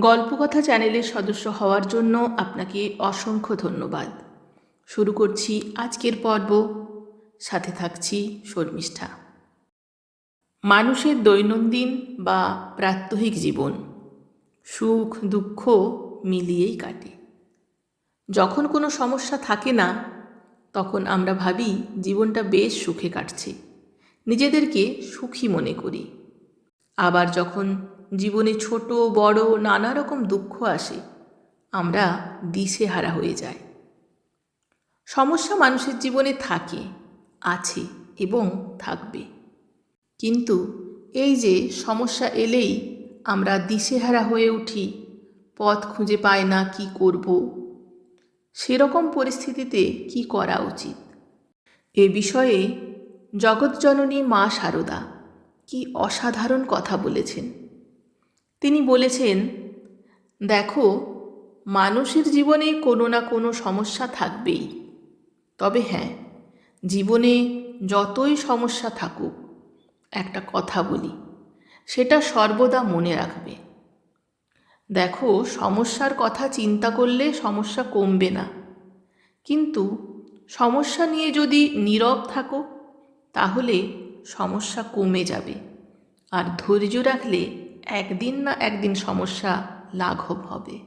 গল্পকথা চ্যানেলের সদস্য হওয়ার জন্য আপনাকে অসংখ্য ধন্যবাদ। শুরু করছি আজকের পর্ব। সাথে থাকছি শর্মিষ্ঠা। মানুষের দৈনন্দিন বা প্রাত্যহিক জীবন সুখ, দুঃখ মিলিয়েই কাটে। যখন কোনো সমস্যা থাকে না, তখন আমরা ভাবি জীবনটা বেশ সুখে কাটছে। নিজেদেরকে সুখী মনে করি। আবার যখন জীবনে ছোট, বড়, নানা রকম দুঃখ আসে। আমরা দিশেহারা হয়ে যাই। সমস্যা মানুষের জীবনে থাকে, আছে এবং থাকবে। কিন্তু এই যে সমস্যা এলেই আমরা দিশেহারা হয়ে উঠি, পথ খুঁজে পাই না কি করব, সেরকম পরিস্থিতিতে কি করা উচিত? এ বিষয়ে জগৎজননী মা শারদা কি অসাধারণ কথা বলেছেন। তিনি বলেছেন, দেখো, মানুষের জীবনে কোনো না কোনো সমস্যা থাকবেই। তবে হ্যাঁ জীবনে যতই সমস্যা থাকুক, একটা কথা বলি, সেটা সর্বদা মনে রাখবে। দেখো, সমস্যার কথা চিন্তা করলে সমস্যা কমবে না। কিন্তু সমস্যা নিয়ে যদি নীরব থাকো, তাহলে সমস্যা কমে যাবে। আর ধৈর্য রাখলে একদিন না একদিন সমস্যা লাঘব হবে।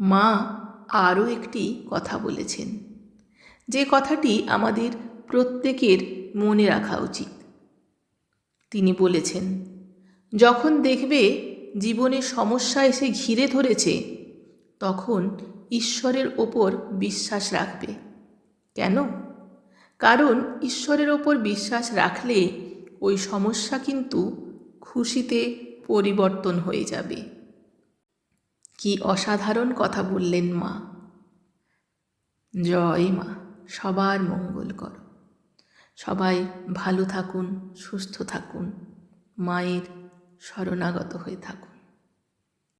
মা আরও একটি কথা বলেছেন। যে কথাটি আমাদের প্রত্যেকের মনে রাখা উচিত। তিনি বলেছেন, যখন দেখবে জীবনে সমস্যা এসে ঘিরে ধরেছে, তখন ঈশ্বরের ওপর বিশ্বাস রাখবে। কেন? কারণ ঈশ্বরের ওপর বিশ্বাস রাখলে ওই সমস্যা কিন্তু খুশিতে পরিবর্তন হয়ে যাবে। কি অসাধারণ কথা বললেন মা। জয় মা, সবার মঙ্গল কর। সবাই ভালো থাকুন, সুস্থ থাকুন, মায়ের শরণাগত হয়ে থাকুন।